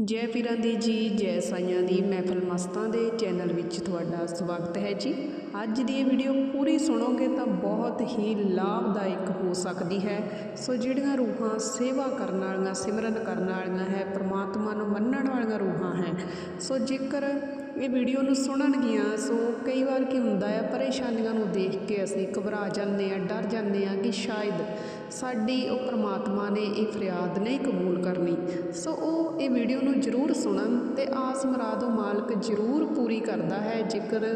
ਜੈ ਪੀਰਾਂ ਦੀ ਜੀ, ਜੈ ਸਾਈਆਂ ਦੀ ਮਹਿਫਲ ਮਸਤਾਂ ਦੇ ਚੈਨਲ ਵਿੱਚ ਤੁਹਾਡਾ ਸਵਾਗਤ ਹੈ ਜੀ। ਅੱਜ ਦੀ ਇਹ ਵੀਡੀਓ ਪੂਰੀ ਸੁਣੋਗੇ ਤਾਂ ਬਹੁਤ ਹੀ ਲਾਭਦਾਇਕ ਹੋ ਸਕਦੀ ਹੈ। ਸੋ ਜਿਹੜੀਆਂ ਰੂਹਾਂ ਸੇਵਾ ਕਰਨ ਵਾਲੀਆਂ, ਸਿਮਰਨ ਕਰਨ ਵਾਲੀਆਂ ਹੈ, ਪ੍ਰਮਾਤਮਾ ਨੂੰ ਮੰਨਣ ਵਾਲੀਆਂ ਰੂਹਾਂ ਹੈ। ਸੋ ਜੇਕਰ ਇਹ ਵੀਡੀਓ ਨੂੰ ਸੁਣਨਗੀਆਂ, ਸੋ ਕਈ ਵਾਰ ਕੀ ਹੁੰਦਾ ਆ, ਪਰੇਸ਼ਾਨੀਆਂ ਨੂੰ ਦੇਖ ਕੇ ਅਸੀਂ ਘਬਰਾ ਜਾਂਦੇ ਆ, ਡਰ ਜਾਂਦੇ ਆ ਕਿ ਸ਼ਾਇਦ ਸਾਡੀ ਉਹ ਪ੍ਰਮਾਤਮਾ ਨੇ ਇਹ ਫਰਿਆਦ ਨਹੀਂ ਕਬੂਲ ਕਰਨੀ। ਸੋ ਉਹ ਇਹ ਵੀਡੀਓ ਨੂੰ ਜ਼ਰੂਰ ਸੁਣਨ ਤੇ ਆਸ ਮੁਰਾਦ ਉਹ ਮਾਲਕ ਜ਼ਰੂਰ ਪੂਰੀ ਕਰਦਾ ਹੈ, ਜੇਕਰ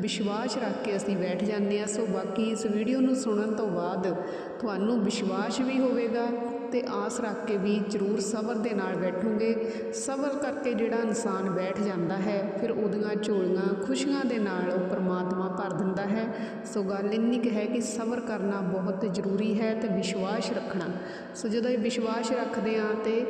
ਵਿਸ਼ਵਾਸ ਰੱਖ ਕੇ ਅਸੀਂ ਬੈਠ ਜਾਂਦੇ ਆ। ਸੋ ਬਾਕੀ ਇਸ ਵੀਡੀਓ ਨੂੰ ਸੁਣਨ ਤੋਂ ਬਾਅਦ ਤੁਹਾਨੂੰ ਵਿਸ਼ਵਾਸ ਵੀ ਹੋਵੇਗਾ ਤੇ ਆਸ ਰੱਖ ਕੇ ਵੀ ਜ਼ਰੂਰ ਸਬਰ ਦੇ ਨਾਲ ਬੈਠੋਗੇ। ਸਬਰ ਕਰਕੇ ਜਿਹੜਾ ਇਨਸਾਨ ਬੈਠ ਜਾਂਦਾ ਹੈ, ਫਿਰ ਉਹਦੀਆਂ ਝੋਲੀਆਂ ਖੁਸ਼ੀਆਂ ਦੇ ਨਾਲ ਉਹ ਪਰਮਾਤਮਾ ਭਰ ਦਿੰਦਾ ਹੈ। ਸੋ ਗੱਲ ਇੰਨੀ ਕੁ ਹੈ ਕਿ ਸਬਰ ਕਰਨਾ ਬਹੁਤ ਜ਼ਰੂਰੀ ਹੈ ਤੇ ਵਿਸ਼ਵਾਸ ਰੱਖਣਾ। ਸੋ ਜਦੋਂ ਇਹ ਵਿਸ਼ਵਾਸ ਰੱਖਦੇ ਆ ਤੇ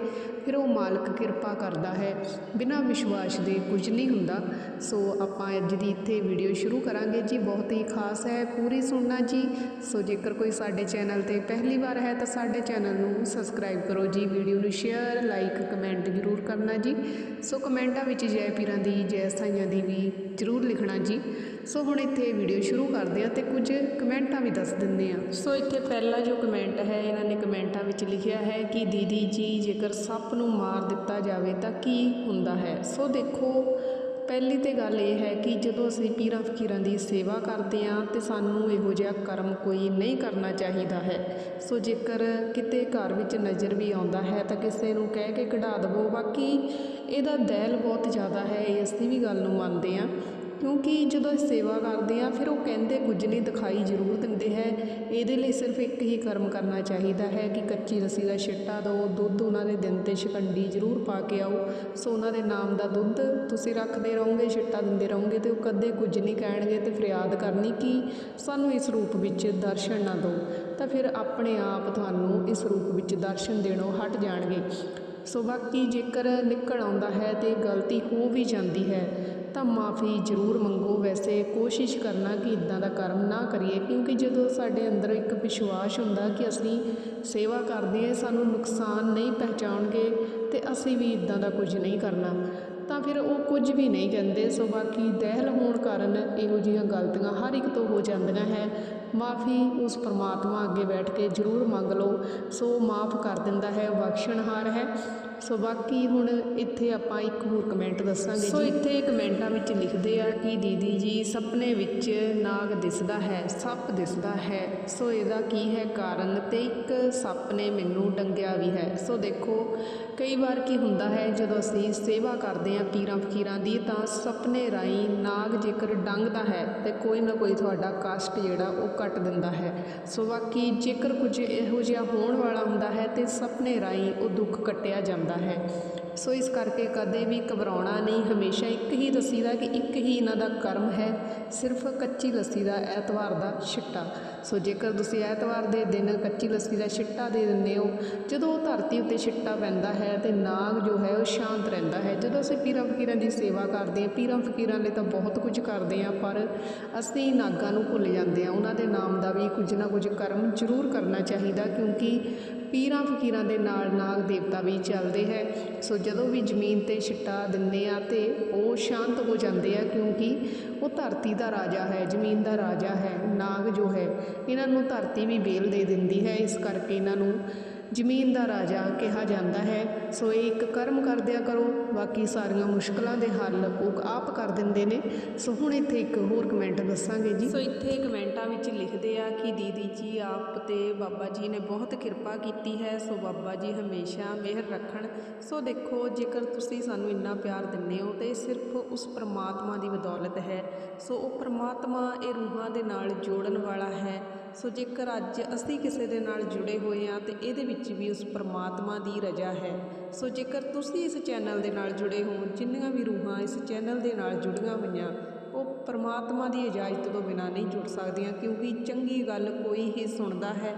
ਫਿਰ ਉਹ ਮਾਲਕ ਕਿਰਪਾ ਕਰਦਾ ਹੈ। ਬਿਨਾਂ ਵਿਸ਼ਵਾਸ ਦੇ ਕੁਝ ਨਹੀਂ ਹੁੰਦਾ। ਸੋ ਆਪਾਂ ਅੱਜ ਦੀ ਇੱਥੇ ਵੀਡੀਓ ਸ਼ੁਰੂ ਕਰਾਂਗੇ। ਜੀ, ਬਹੁਤ ਹੀ ਖਾਸ ਹੈ, ਪੂਰੀ ਸੁਣਨਾ ਜੀ। ਸੋ ਜੇਕਰ ਕੋਈ ਸਾਡੇ ਚੈਨਲ ਤੇ ਪਹਿਲੀ ਵਾਰ ਹੈ ਤਾਂ ਸਾਡੇ ਚੈਨਲ ਨੂੰ ਸਬਸਕ੍ਰਾਈਬ ਕਰੋ ਜੀ, ਵੀਡੀਓ ਨੂੰ ਸ਼ੇਅਰ ਲਾਈਕ ਕਮੈਂਟ ਜ਼ਰੂਰ ਕਰਨਾ ਜੀ। ਸੋ ਕਮੈਂਟਾਂ ਵਿੱਚ ਜੈ ਪੀਰਾਂ ਦੀ, ਜੈ ਸਾਈਆਂ ਦੀ ਵੀ ਜ਼ਰੂਰ ਲਿਖਣਾ ਜੀ। ਸੋ ਹੁਣ ਇੱਥੇ ਵੀਡੀਓ ਸ਼ੁਰੂ ਕਰਦੇ ਆ ਤੇ ਕੁਝ ਕਮੈਂਟਾਂ ਵੀ ਦੱਸ ਦਿੰਦੇ ਆ ਸੋ ਇੱਥੇ ਪਹਿਲਾ ਜੋ ਕਮੈਂਟ ਹੈ, ਇਹਨਾਂ ਨੇ ਕਮੈਂਟਾਂ ਵਿੱਚ ਲਿਖਿਆ ਹੈ ਕਿ ਦੀਦੀ ਜੀ ਜੇਕਰ ਸੱਪ ਨੂੰ ਮਾਰ ਦਿੱਤਾ ਜਾਵੇ ਤਾਂ ਕੀ ਹੁੰਦਾ ਹੈ? ਸੋ ਦੇਖੋ ਪਹਿਲੀ ਤੇ ਗੱਲ ਇਹ ਹੈ ਕਿ ਜਦੋਂ ਅਸੀਂ ਪੀਰਾਂ ਫਕੀਰਾਂ ਦੀ ਸੇਵਾ ਕਰਦੇ ਹਾਂ ਤੇ ਸਾਨੂੰ ਇਹੋ ਜਿਹਾ ਕਰਮ ਕੋਈ ਨਹੀਂ ਕਰਨਾ ਚਾਹੀਦਾ ਹੈ। ਸੋ ਜੇਕਰ ਕਿਤੇ ਘਰ ਵਿੱਚ ਨਜ਼ਰ ਵੀ ਆਉਂਦਾ ਹੈ ਤਾਂ ਕਿਸੇ ਨੂੰ ਕਹਿ ਕੇ ਕਢਾ ਦਵੋ। ਬਾਕੀ ਇਹਦਾ ਦੈਲ ਬਹੁਤ ਜ਼ਿਆਦਾ ਹੈ, ਇਹ ਅਸੀਂ ਵੀ ਗੱਲ ਨੂੰ ਮੰਨਦੇ ਹਾਂ। ਕਿਉਂਕਿ ਜਦੋਂ ਇਹ ਸੇਵਾ ਕਰਦੇ ਆ ਫਿਰ ਉਹ ਕਹਿੰਦੇ ਕੁਝ ਨਹੀਂ, ਦਿਖਾਈ ਜ਼ਰੂਰ ਦਿੰਦੇ ਹੈ। ਇਹਦੇ ਲਈ ਸਿਰਫ ਇੱਕ ਹੀ ਕਰਮ ਕਰਨਾ ਚਾਹੀਦਾ ਹੈ ਕਿ ਕੱਚੀ ਰੱਸੀ ਦਾ ਛਿੱਟਾ ਦਿਓ, ਦੁੱਧ ਉਹਨਾਂ ਦੇ ਦਿਨ ਤੇ ਸ਼ਿਕੰਡੀ ਜ਼ਰੂਰ ਪਾ ਕੇ ਆਓ। ਸੋ ਉਹਨਾਂ ਦੇ ਨਾਮ ਦਾ ਦੁੱਧ ਤੁਸੀਂ ਰੱਖਦੇ ਰਹੋਗੇ, ਛਿੱਟਾ ਦਿੰਦੇ ਰਹੋਗੇ ਤੇ ਉਹ ਕਦੇ ਕੁਝ ਨਹੀਂ ਕਹਿਣਗੇ ਤੇ ਫਰਿਆਦ ਕਰਨੀ ਕਿ? ਸਾਨੂੰ ਇਸ ਰੂਪ ਵਿੱਚ ਦਰਸ਼ਨ ਨਾ ਦਿਓ। ਤਾਂ ਫਿਰ ਆਪਣੇ ਆਪ ਤੁਹਾਨੂੰ ਇਸ ਰੂਪ ਵਿੱਚ ਦਰਸ਼ਨ ਦੇਣੋਂ ਹਟ ਜਾਣਗੇ। ਸੋ ਬਾਕੀ ਜੇਕਰ ਨਿਕਲ ਆਉਂਦਾ ਹੈ ਤੇ ਗਲਤੀ ਹੋ ਵੀ ਜਾਂਦੀ ਹੈ ਤਾਂ ਮਾਫੀ ਜ਼ਰੂਰ ਮੰਗੋ। ਵੈਸੇ ਕੋਸ਼ਿਸ਼ ਕਰਨਾ ਕਿ ਇਦਾਂ ਦਾ ਕਰਮ ਨਾ ਕਰੀਏ, ਕਿਉਂਕਿ ਜਦੋਂ ਸਾਡੇ ਅੰਦਰ ਇੱਕ ਵਿਸ਼ਵਾਸ ਹੁੰਦਾ ਕਿ ਅਸੀਂ ਸੇਵਾ ਕਰਦੇ ਹਾਂ, ਸਾਨੂੰ ਨੁਕਸਾਨ ਨਹੀਂ ਪਹੁੰਚਾਉਣਗੇ ਤੇ ਅਸੀਂ ਵੀ ਇਦਾਂ ਦਾ ਕੁਝ ਨਹੀਂ ਕਰਨਾ, ਤਾਂ ਫਿਰ ਉਹ ਕੁਝ ਵੀ ਨਹੀਂ ਕਹਿੰਦੇ। ਸੋ ਬਾਕੀ ਦਹਿਲ ਹੋਣ ਕਾਰਨ ਇਹੋ ਜਿਹੀਆਂ ਗਲਤੀਆਂ ਹਰ ਇੱਕ ਤੋਂ ਹੋ ਜਾਂਦੀਆਂ ਹੈ। ਮਾਫੀ ਉਸ ਪਰਮਾਤਮਾ ਅੱਗੇ ਬੈਠ ਕੇ ਜ਼ਰੂਰ ਮੰਗ ਲਓ। ਸੋ ਮਾਫ ਕਰ ਦਿੰਦਾ ਹੈ ਬਖਸ਼ਣਹਾਰ ਹੈ। ਸੋ ਬਾਕੀ ਹੁਣ ਇੱਥੇ ਆਪਾਂ ਇੱਕ ਹੋਰ ਕਮੈਂਟ ਦੱਸਾਂਗੇ ਸੋ ਇੱਥੇ ਕਮੈਂਟਾਂ ਵਿੱਚ ਲਿਖਦੇ ਆ ਕਿ ਦੀਦੀ ਜੀ ਸੁਪਨੇ ਵਿੱਚ ਨਾਗ ਦਿਸਦਾ ਹੈ ਸੱਪ ਦਿਸਦਾ ਹੈ। ਸੋ ਇਹਦਾ ਕੀ ਹੈ ਕਾਰਨ? ਤੇ ਇੱਕ ਸੱਪ ਨੇ ਮੈਨੂੰ ਡੰਗਿਆ ਵੀ ਹੈ। ਸੋ ਦੇਖੋ ਕਈ ਵਾਰ ਕੀ ਹੁੰਦਾ ਹੈ ਜਦੋਂ ਅਸੀਂ ਸੇਵਾ ਕਰਦੇ ਹਾਂ ਪੀਰਾਂ ਫਕੀਰਾਂ ਦੀ ਤਾਂ ਸੁਪਨੇ ਰਾਈ ਨਾਗ ਜੇਕਰ ਡੰਗਦਾ ਹੈ ਤੇ ਕੋਈ ਨਾ ਕੋਈ ਤੁਹਾਡਾ ਕਸ਼ਟ ਜਿਹੜਾ ਉਹ ਕੱਟ ਦਿੰਦਾ ਹੈ। ਸੋ ਬਾਕੀ ਜੇਕਰ ਕੁਝ ਇਹੋ ਜਿਹਾ ਹੋਣ ਵਾਲਾ ਹੁੰਦਾ ਹੈ ਤੇ ਸੁਪਨੇ ਰਾਹੀਂ ਉਹ ਦੁੱਖ ਕੱਟਿਆ ਜਾਂਦਾ ਹੈ। ਸੋ ਇਸ ਕਰਕੇ ਕਦੇ ਵੀ ਘਬਰਾਉਣਾ ਨਹੀਂ, ਹਮੇਸ਼ਾ ਇੱਕ ਹੀ ਲੱਸੀ ਦਾ ਕਿ ਇੱਕ ਹੀ ਇਹਨਾਂ ਦਾ ਕਰਮ ਹੈ, ਸਿਰਫ ਕੱਚੀ ਲੱਸੀ ਦਾ ਐਤਵਾਰ ਦਾ ਛਿੱਟਾ। ਸੋ ਜੇਕਰ ਤੁਸੀਂ ਐਤਵਾਰ ਦੇ ਦਿਨ ਕੱਚੀ ਲੱਸੀ ਦਾ ਛਿੱਟਾ ਦੇ ਦਿੰਦੇ ਹੋ, ਜਦੋਂ ਉਹ ਧਰਤੀ ਉੱਤੇ ਛਿੱਟਾ ਪੈਂਦਾ ਹੈ ਤੇ ਨਾਗ ਜੋ ਹੈ ਉਹ ਸ਼ਾਂਤ ਰਹਿੰਦਾ ਹੈ। ਜਦੋਂ ਅਸੀਂ ਪੀਰਾਂ ਫਕੀਰਾਂ ਦੀ ਸੇਵਾ ਕਰਦੇ ਹਾਂ, ਪੀਰਾਂ ਫਕੀਰਾਂ ਲਈ ਤਾਂ ਬਹੁਤ ਕੁਝ ਕਰਦੇ ਹਾਂ, ਪਰ ਅਸੀਂ ਨਾਗਾਂ ਨੂੰ ਭੁੱਲ ਜਾਂਦੇ ਹਾਂ। ਉਹਨਾਂ ਦੇ ਨਾਮ ਦਾ ਵੀ ਕੁਝ ਨਾ ਕੁਝ ਕਰਮ ਜ਼ਰੂਰ ਕਰਨਾ ਚਾਹੀਦਾ, ਕਿਉਂਕਿ ਪੀਰਾਂ ਫਕੀਰਾਂ ਦੇ ਨਾਲ ਨਾਗ ਦੇਵਤਾ ਵੀ ਚੱਲਦੇ ਹੈ। ਸੋ ਜਦੋਂ ਵੀ ਜ਼ਮੀਨ ਤੇ ਛਿੱਟਾ ਦਿੰਦੇ ਆ ਤੇ ਉਹ ਸ਼ਾਂਤ ਹੋ ਜਾਂਦੇ ਆ ਕਿਉਂਕਿ ਉਹ ਧਰਤੀ ਦਾ ਰਾਜਾ ਹੈ, ਜ਼ਮੀਨ ਦਾ ਰਾਜਾ ਹੈ, ਨਾਗ ਜੋ ਹੈ, ਇਹਨਾਂ ਨੂੰ ਧਰਤੀ ਵੀ ਬੇਲ ਦੇ ਦਿੰਦੀ ਹੈ। ਇਸ ਕਰਕੇ ਇਹਨਾਂ ਨੂੰ ਜ਼ਮੀਨ ਦਾ ਰਾਜਾ ਕਿਹਾ ਜਾਂਦਾ ਹੈ, ਸੋ ਇਹ ਇੱਕ ਕਰਮ ਕਰਦਿਆ ਕਰੋ, ਬਾਕੀ ਸਾਰੀਆਂ ਮੁਸ਼ਕਲਾਂ ਦੇ ਹੱਲ ਉਹ ਆਪ ਕਰ ਦਿੰਦੇ ਨੇ। ਸੋ ਹੁਣ ਇੱਥੇ ਇੱਕ ਹੋਰ ਕਮੈਂਟ ਦੱਸਾਂਗੇ ਜੀ। ਸੋ ਇੱਥੇ ਕਮੈਂਟਾਂ ਵਿੱਚ ਲਿਖਦੇ ਆ ਕਿ ਦੀਦੀ ਜੀ, ਆਪ ਤੇ ਬਾਬਾ ਜੀ ਨੇ ਬਹੁਤ ਕਿਰਪਾ ਕੀਤੀ ਹੈ, ਸੋ ਬਾਬਾ ਜੀ ਹਮੇਸ਼ਾ ਮਿਹਰ ਰੱਖਣ। ਸੋ ਦੇਖੋ, ਜੇਕਰ ਤੁਸੀਂ ਸਾਨੂੰ ਇੰਨਾ ਪਿਆਰ ਦਿੰਦੇ ਹੋ, ਤੇ ਸਿਰਫ ਉਸ ਪ੍ਰਮਾਤਮਾ ਦੀ ਬਦੌਲਤ ਹੈ। ਸੋ ਉਹ ਪ੍ਰਮਾਤਮਾ ਇਹ ਰੂਹਾਂ ਦੇ ਨਾਲ ਜੋੜਨ ਵਾਲਾ ਹੈ। ਸੋ ਜੇਕਰ ਅੱਜ ਅਸੀਂ ਕਿਸੇ ਦੇ ਨਾਲ ਜੁੜੇ ਹੋਏ ਹਾਂ, ਤੇ ਇਹਦੇ ਵਿੱਚ ਵੀ ਉਸ ਪਰਮਾਤਮਾ ਦੀ ਰਜ਼ਾ ਹੈ। ਸੋ ਜੇਕਰ ਤੁਸੀਂ ਇਸ ਚੈਨਲ ਦੇ ਨਾਲ ਜੁੜੇ ਹੋ, ਜਿੰਨੀਆਂ ਵੀ ਰੂਹਾਂ ਇਸ ਚੈਨਲ ਦੇ ਨਾਲ ਜੁੜੀਆਂ ਹੋਈਆਂ, ਉਹ ਪਰਮਾਤਮਾ ਦੀ ਇਜਾਜ਼ਤ ਤੋਂ ਬਿਨਾਂ ਨਹੀਂ ਜੁੜ ਸਕਦੀਆਂ, ਕਿਉਂਕਿ ਚੰਗੀ ਗੱਲ ਕੋਈ ਹੀ ਸੁਣਦਾ ਹੈ,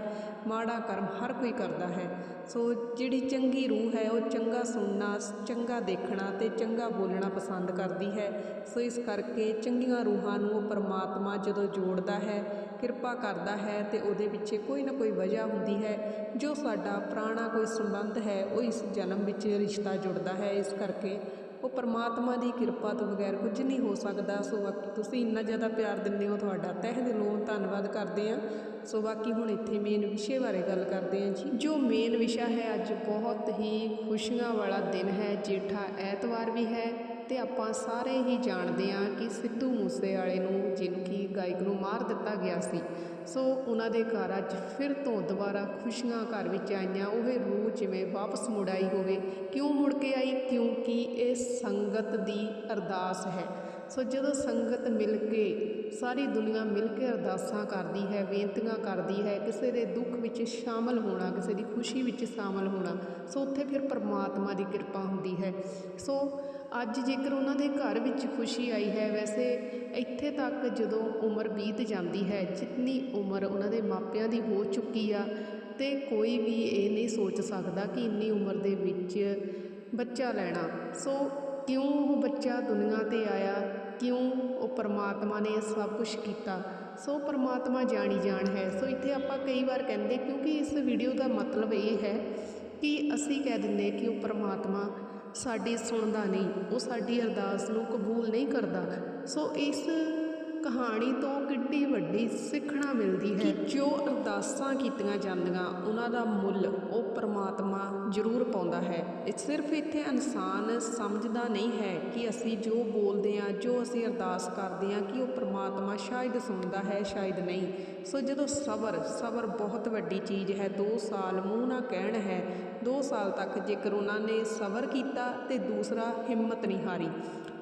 ਮਾੜਾ ਕਰਮ ਹਰ ਕੋਈ ਕਰਦਾ ਹੈ। ਸੋ ਜਿਹੜੀ ਚੰਗੀ ਰੂਹ ਹੈ, ਉਹ ਚੰਗਾ ਸੁਣਨਾ, ਚੰਗਾ ਦੇਖਣਾ ਤੇ ਚੰਗਾ ਬੋਲਣਾ ਪਸੰਦ ਕਰਦੀ ਹੈ। ਸੋ ਇਸ ਕਰਕੇ ਚੰਗੀਆਂ ਰੂਹਾਂ ਨੂੰ ਉਹ ਪਰਮਾਤਮਾ ਜਦੋਂ ਜੋੜਦਾ ਹੈ ਕਿਰਪਾ ਕਰਦਾ ਹੈ ਤੇ ਉਹਦੇ ਪਿੱਛੇ ਕੋਈ ਨਾ ਕੋਈ ਵਜ੍ਹਾ ਹੁੰਦੀ ਹੈ। ਜੋ ਸਾਡਾ ਪੁਰਾਣਾ ਕੋਈ ਸੰਬੰਧ ਹੈ, ਉਹ ਇਸ ਜਨਮ ਵਿੱਚ ਰਿਸ਼ਤਾ ਜੁੜਦਾ ਹੈ। ਇਸ ਕਰਕੇ ਉਹ ਪਰਮਾਤਮਾ ਦੀ ਕਿਰਪਾ ਤੋਂ ਬਗੈਰ ਕੁਝ ਨਹੀਂ ਹੋ ਸਕਦਾ। ਸੋ ਬਾਕੀ ਤੁਸੀਂ ਇੰਨਾ ਜ਼ਿਆਦਾ ਪਿਆਰ ਦਿੰਦੇ ਹੋ ਤੁਹਾਡਾ ਤਹਿ ਦਿਲੋਂ ਧੰਨਵਾਦ ਕਰਦੇ ਹਾਂ। ਸੋ ਬਾਕੀ ਹੁਣ ਇੱਥੇ ਮੇਨ ਵਿਸ਼ੇ ਬਾਰੇ ਗੱਲ ਕਰਦੇ ਹਾਂ ਜੀ। ਜੋ ਮੇਨ ਵਿਸ਼ਾ ਹੈ, ਅੱਜ ਬਹੁਤ ਹੀ ਖੁਸ਼ੀਆਂ ਵਾਲਾ ਦਿਨ ਹੈ। ਜੇਠਾ ਐਤਵਾਰ ਵੀ ਹੈ। ਤੇ ਆਪਾਂ ਸਾਰੇ ਹੀ ਜਾਣਦੇ ਹਾਂ ਕਿ ਸਿੱਧੂ ਮੂਸੇ ਵਾਲੇ ਨੂੰ ਜਿਹਨੂੰ ਕਿ ਗਾਇਕ ਨੂੰ ਮਾਰ ਦਿੱਤਾ ਗਿਆ ਸੀ, ਸੋ ਉਹਨਾਂ ਦੇ ਘਰ ਅੱਜ ਫਿਰ ਤੋਂ ਦੁਬਾਰਾ ਖੁਸ਼ੀਆਂ ਘਰ ਵਿੱਚ ਆਈਆਂ। ਉਹ ਰੂਹ ਜਿਵੇਂ ਵਾਪਸ ਮੁੜ ਆਈ ਹੋਵੇ। ਕਿਉਂ ਮੁੜ ਕੇ ਆਈ? ਕਿਉਂਕਿ ਇਹ ਸੰਗਤ ਦੀ ਅਰਦਾਸ ਹੈ। ਸੋ ਜਦੋਂ ਸੰਗਤ ਮਿਲ ਕੇ ਸਾਰੀ ਦੁਨੀਆ ਮਿਲ ਕੇ ਅਰਦਾਸਾਂ ਕਰਦੀ ਹੈ, ਬੇਨਤੀਆਂ ਕਰਦੀ ਹੈ, ਕਿਸੇ ਦੇ ਦੁੱਖ ਵਿੱਚ ਸ਼ਾਮਲ ਹੋਣਾ, ਕਿਸੇ ਦੀ ਖੁਸ਼ੀ ਵਿੱਚ ਸ਼ਾਮਲ ਹੋਣਾ, ਸੋ ਉੱਥੇ ਫਿਰ ਪਰਮਾਤਮਾ ਦੀ ਕਿਰਪਾ ਹੁੰਦੀ ਹੈ। ਸੋ ਅੱਜ ਜੇਕਰ ਉਹਨਾਂ ਦੇ ਘਰ ਵਿੱਚ ਖੁਸ਼ੀ ਆਈ ਹੈ, ਵੈਸੇ ਇੱਥੇ ਤੱਕ ਜਦੋਂ ਉਮਰ ਬੀਤ ਜਾਂਦੀ ਹੈ, ਜਿੰਨੀ ਉਮਰ ਉਹਨਾਂ ਦੇ ਮਾਪਿਆਂ ਦੀ ਹੋ ਚੁੱਕੀ ਆ, ਤੇ ਕੋਈ ਵੀ ਇਹ ਨਹੀਂ ਸੋਚ ਸਕਦਾ ਕਿ ਇੰਨੀ ਉਮਰ ਦੇ ਵਿੱਚ ਬੱਚਾ ਲੈਣਾ ਸੋ ਕਿਉਂ ਉਹ ਬੱਚਾ ਦੁਨੀਆ ਤੇ ਆਇਆ? ਕਿਉਂ ਉਹ ਪਰਮਾਤਮਾ ਨੇ ਇਹ ਸਭ ਕੁਝ ਕੀਤਾ? ਸੋ ਪਰਮਾਤਮਾ ਜਾਣੀ ਜਾਣ ਹੈ। ਸੋ ਇੱਥੇ ਆਪਾਂ ਕਈ ਵਾਰ ਕਹਿੰਦੇ, ਕਿਉਂਕਿ ਇਸ ਵੀਡੀਓ ਦਾ ਮਤਲਬ ਇਹ ਹੈ ਕਿ ਅਸੀਂ ਕਹਿ ਦਿੰਦੇ ਕਿ ਉਹ ਪਰਮਾਤਮਾ ਸਾਡੀ ਸੁਣਦਾ ਨਹੀਂ, ਉਹ ਸਾਡੀ ਅਰਦਾਸ ਨੂੰ ਕਬੂਲ ਨਹੀਂ ਕਰਦਾ। ਸੋ ਇਸ ਕਹਾਣੀ ਤੋਂ ਕਿੱਡੀ ਵੱਡੀ ਸਿੱਖਣਾ ਮਿਲਦੀ ਹੈ ਜੋ ਅਰਦਾਸਾਂ ਕੀਤੀਆਂ ਜਾਂਦੀਆਂ, ਉਹਨਾਂ ਦਾ ਮੁੱਲ ਉਹ ਪਰਮਾਤਮਾ ਜ਼ਰੂਰ ਪਾਉਂਦਾ ਹੈ। ਇਹ ਸਿਰਫ ਇੱਥੇ ਇਨਸਾਨ ਸਮਝਦਾ ਨਹੀਂ ਹੈ ਕਿ ਅਸੀਂ ਜੋ ਬੋਲਦੇ ਹਾਂ, ਜੋ ਅਸੀਂ ਅਰਦਾਸ ਕਰਦੇ ਹਾਂ, ਕਿ ਉਹ ਪਰਮਾਤਮਾ ਸ਼ਾਇਦ ਸੁਣਦਾ ਹੈ, ਸ਼ਾਇਦ ਨਹੀਂ। ਸੋ ਜਦੋਂ ਸਬਰ ਸਬਰ ਬਹੁਤ ਵੱਡੀ ਚੀਜ਼ ਹੈ। 2 ਸਾਲ ਮੂੰਹ ਨਾ ਕਹਿਣ ਹੈ। 2 ਸਾਲ ਤੱਕ ਜੇਕਰ ਉਹਨਾਂ ਨੇ ਸਬਰ ਕੀਤਾ ਤੇ ਦੂਸਰਾ ਹਿੰਮਤ ਨਹੀਂ ਹਾਰੀ।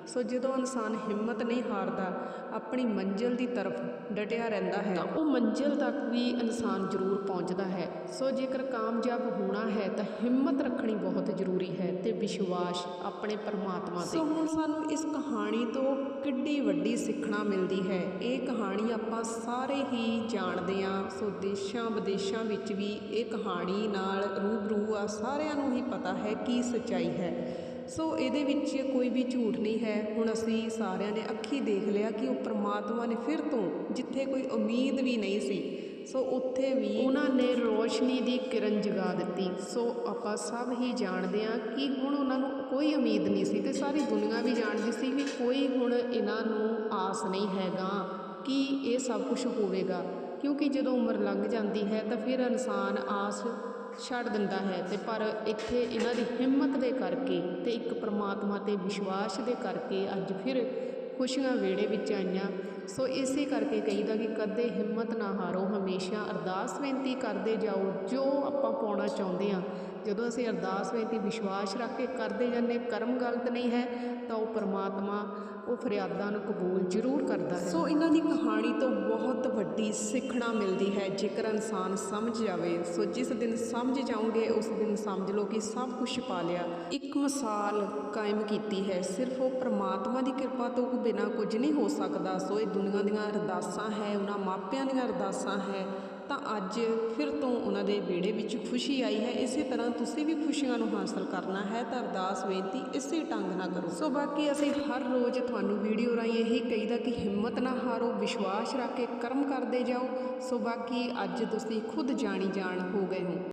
ਸੋ ਜਦੋਂ ਇਨਸਾਨ ਹਿੰਮਤ ਨਹੀਂ ਹਾਰਦਾ ਆਪਣੀ ਮੰਜ਼ਿਲ ਦੀ ਤਰਫ ਡਟਿਆ ਰਹਿੰਦਾ ਹੈ। ਤਾਂ ਉਹ ਮੰਜ਼ਿਲ ਤੱਕ ਵੀ ਇਨਸਾਨ ਜ਼ਰੂਰ ਪਹੁੰਚਦਾ ਹੈ। ਸੋ ਜੇਕਰ ਕਾਮਯਾਬ ਹੋਣਾ ਹੈ ਤਾਂ ਹਿੰਮਤ ਰੱਖਣੀ ਬਹੁਤ ਜ਼ਰੂਰੀ ਹੈ ਤੇ ਵਿਸ਼ਵਾਸ ਆਪਣੇ ਪਰਮਾਤਮਾ ਤੇ। ਸੋ ਹੁਣ ਸਾਨੂੰ ਇਸ ਕਹਾਣੀ ਤੋਂ ਕਿੱਡੀ ਵੱਡੀ ਸਿੱਖਣਾ ਮਿਲਦੀ ਹੈ। ਇਹ ਕਹਾਣੀ ਆਪਾਂ ਸਾਰੇ ਹੀ ਜਾਣਦੇ ਹਾਂ। ਸੋ ਦੇਸ਼ਾਂ ਵਿਦੇਸ਼ਾਂ ਵਿੱਚ ਵੀ ਇਹ ਕਹਾਣੀ ਨਾਲ ਰੂਬਰੂ ਆ। ਸਾਰਿਆਂ ਨੂੰ ਹੀ ਪਤਾ ਹੈ ਕੀ ਸੱਚਾਈ ਹੈ। ਸੋ ਇਹਦੇ ਵਿੱਚ ਕੋਈ ਵੀ ਝੂਠ ਨਹੀਂ ਹੈ। ਹੁਣ ਅਸੀਂ ਸਾਰਿਆਂ ਨੇ ਅੱਖੀ ਦੇਖ ਲਿਆ ਕਿ ਉਹ ਪ੍ਰਮਾਤਮਾ ਨੇ ਫਿਰ ਤੋਂ ਜਿੱਥੇ ਕੋਈ ਉਮੀਦ ਵੀ ਨਹੀਂ ਸੀ, ਸੋ ਉੱਥੇ ਵੀ ਉਹਨਾਂ ਨੇ ਰੋਸ਼ਨੀ ਦੀ ਕਿਰਨ ਜਗਾ ਦਿੱਤੀ। ਸੋ ਆਪਾਂ ਸਭ ਹੀ ਜਾਣਦੇ ਹਾਂ ਕਿ ਹੁਣ ਉਹਨਾਂ ਨੂੰ ਕੋਈ ਉਮੀਦ ਨਹੀਂ ਸੀ ਤੇ ਸਾਰੀ ਦੁਨੀਆ ਵੀ ਜਾਣਦੀ ਸੀ ਕਿ ਕੋਈ ਹੁਣ ਇਹਨਾਂ ਨੂੰ ਆਸ ਨਹੀਂ ਹੈਗਾ ਕਿ ਇਹ ਸਭ ਕੁਝ ਹੋਵੇਗਾ। ਕਿਉਂਕਿ ਜਦੋਂ ਉਮਰ ਲੰਘ ਜਾਂਦੀ ਹੈ ਤਾਂ ਫਿਰ ਇਨਸਾਨ ਆਸ ਛੱਡ ਦਿੰਦਾ ਹੈ ਤੇ ਪਰ ਇੱਥੇ ਇਹਨਾਂ ਦੀ ਹਿੰਮਤ ਦੇ ਕਰਕੇ ਤੇ ਇੱਕ ਪ੍ਰਮਾਤਮਾ ਤੇ ਵਿਸ਼ਵਾਸ ਦੇ ਕਰਕੇ ਅੱਜ ਫਿਰ ਖੁਸ਼ੀਆਂ ਵੇੜੇ ਵਿੱਚ ਆਈਆਂ। ਸੋ ਇਸੇ ਕਰਕੇ ਕਹੀਦਾ ਕਿ ਕਦੇ ਹਿੰਮਤ ਨਾ ਹਾਰੋ, ਹਮੇਸ਼ਾ ਅਰਦਾਸ ਬੇਨਤੀ ਕਰਦੇ ਜਾਓ, ਜੋ ਆਪਾਂ ਪਾਉਣਾ ਚਾਹੁੰਦੇ ਹਾਂ। ਜਦੋਂ ਅਸੀਂ ਅਰਦਾਸ ਬੇਨਤੀ, ਵਿਸ਼ਵਾਸ ਰੱਖ ਕੇ ਕਰਦੇ ਜਾਂਦੇ ਕਰਮ ਗਲਤ ਨਹੀਂ ਹੈ, ਤਾਂ ਉਹ ਪਰਮਾਤਮਾ ਉਹ ਫਰਿਆਦਾਂ ਨੂੰ ਕਬੂਲ ਜ਼ਰੂਰ ਕਰਦਾ ਹੈ। ਸੋ ਇਹਨਾਂ ਦੀ ਕਹਾਣੀ ਤੋਂ ਬਹੁਤ ਵੱਡੀ ਸਿੱਖਣਾ ਮਿਲਦੀ ਹੈ। ਜੇਕਰ ਇਨਸਾਨ ਸਮਝ ਜਾਵੇ, ਸੋ ਜਿਸ ਦਿਨ ਸਮਝ ਜਾਓਗੇ ਉਸ ਦਿਨ ਸਮਝ ਲਓ ਕਿ ਸਭ ਕੁਝ ਪਾ ਲਿਆ। ਇੱਕ ਮਿਸਾਲ ਕਾਇਮ ਕੀਤੀ ਹੈ। ਸਿਰਫ ਉਹ ਪ੍ਰਮਾਤਮਾ ਦੀ ਕਿਰਪਾ ਤੋਂ ਬਿਨਾਂ ਕੁਝ ਨਹੀਂ ਹੋ ਸਕਦਾ। ਸੋ ਇਹ ਦੁਨੀਆ ਦੀਆਂ ਅਰਦਾਸਾਂ ਹੈ, ਉਹਨਾਂ ਮਾਪਿਆਂ ਦੀਆਂ ਅਰਦਾਸਾਂ ਹੈ। ਤਾਂ ਅੱਜ ਫਿਰ ਤੋਂ ਉਹਨਾਂ ਦੇ ਵਿਹੜੇ ਵਿੱਚ ਖੁਸ਼ੀ ਆਈ ਹੈ। ਇਸੇ ਤਰ੍ਹਾਂ ਤੁਸੀਂ ਵੀ ਖੁਸ਼ੀਆਂ ਨੂੰ ਹਾਸਲ ਕਰਨਾ ਹੈ ਤਾਂ ਅਰਦਾਸ, ਬੇਨਤੀ ਇਸੇ ਢੰਗ ਨਾਲ ਕਰੋ। ਸੋ ਬਾਕੀ ਅਸੀਂ ਹਰ ਰੋਜ਼ ਤੁਹਾਨੂੰ ਵੀਡੀਓ ਰਾਹੀਂ ਇਹੀ ਕਹੀਦਾ ਕਿ ਹਿੰਮਤ ਨਾ ਹਾਰੋ, ਵਿਸ਼ਵਾਸ ਰੱਖ ਕੇ ਕਰਮ ਕਰਦੇ ਜਾਓ। ਸੋ ਬਾਕੀ ਅੱਜ ਤੁਸੀਂ ਖੁਦ ਜਾਣੀ ਜਾਣ ਹੋ ਗਏ ਹੋ।